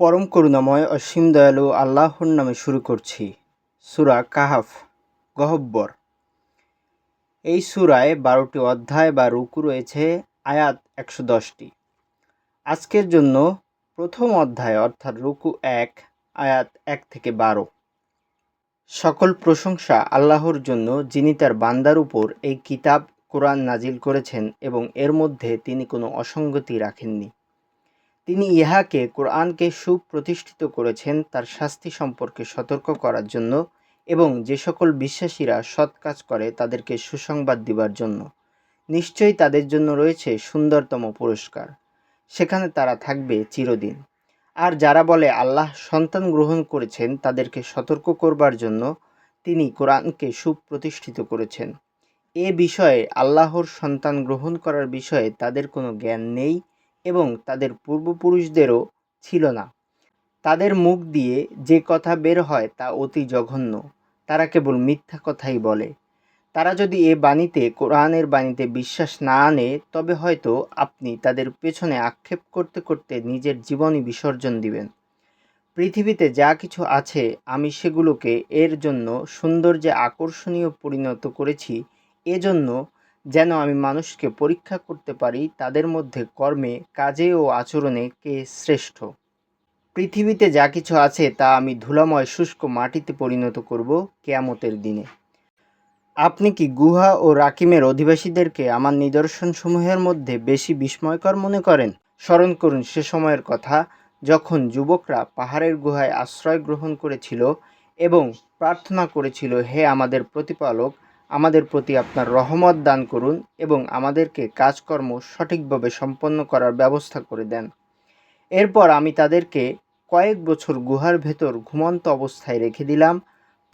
পরম করুণাময় অসীম দয়ালু আল্লাহর নামে শুরু করছি। সুরা কাহাফ, গহব্বর। এই সুরায় বারোটি অধ্যায় বা রুকু রয়েছে, আয়াত একশো দশটি। আজকের জন্য প্রথম অধ্যায় অর্থাৎ রুকু এক, আয়াত এক থেকে বারো। সকল প্রশংসা আল্লাহর জন্য, যিনি তার বান্দার উপর এই কিতাব কোরআন নাজিল করেছেন এবং এর মধ্যে তিনি কোনো অসঙ্গতি রাখেননি। তিনি ইহাকে কোরআনকে সুপ্রতিষ্ঠিত করেছেন তার শাস্তি সম্পর্কে সতর্ক করার জন্য এবং যে সকল বিশ্বাসীরা সৎ কাজ করে তাদেরকে সুসংবাদ দিবার জন্য। নিশ্চয়ই তাদের জন্য রয়েছে সুন্দরতম পুরস্কার। সেখানে তারা থাকবে চিরদিন। আর যারা বলে আল্লাহ সন্তান গ্রহণ করেছেন তাদেরকে সতর্ক করবার জন্য তিনি কোরআনকে সুপ্রতিষ্ঠিত করেছেন। এ বিষয়ে আল্লাহর সন্তান গ্রহণ করার বিষয়ে তাদের কোনো জ্ঞান নেই এবং তাদের পূর্বপুরুষদেরও ছিল না। তাদের মুখ দিয়ে যে কথা বের হয় তা অতি জঘন্য। তারা কেবল মিথ্যা কথাই বলে। তারা যদি এ বাণীতে, কোরআনের বাণীতে বিশ্বাস না আনে, তবে হয়তো আপনি তাদের পেছনে আক্ষেপ করতে করতে নিজের জীবনই বিসর্জন দিবেন। পৃথিবীতে যা কিছু আছে, আমি সেগুলোকে এর জন্য সৌন্দর্যে আকর্ষণীয় পরিণত করেছি। এজন্য যেন আমি মানুষকে পরীক্ষা করতে পারি, তাদের মধ্যে কর্মে, কাজে ও আচরণে কে শ্রেষ্ঠ? পৃথিবীতে যা কিছু আছে, তা আমি ধুলাময় শুষ্ক মাটিতে পরিণত করব কেয়ামতের দিনে। আপনি কি গুহা ও রাকিমের অধিবাসীদেরকে আমার নিদর্শনসমূহের মধ্যে বেশি বিস্ময়কর মনে করেন? স্মরণ করুন সে সময়ের কথা, যখন যুবকরা পাহাড়ের গুহায় আশ্রয় গ্রহণ করেছিল এবং প্রার্থনা করেছিল, হে আমাদের প্রতিপালক আমাদের প্রতি আপনার রহমত দান করুন এবং আমাদেরকে কাজকর্ম সঠিকভাবে সম্পন্ন করার ব্যবস্থা করে দেন। এরপর আমি তাদেরকে কয়েক বছর গুহার ভেতর ঘুমন্ত অবস্থায় রেখে দিলাম।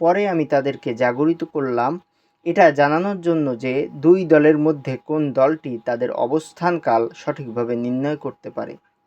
পরে আমি তাদেরকে জাগরিত করলাম। এটা জানানোর জন্য যে দুই দলের মধ্যে কোন দলটি তাদের অবস্থানকাল সঠিকভাবে নির্ণয় করতে পারে।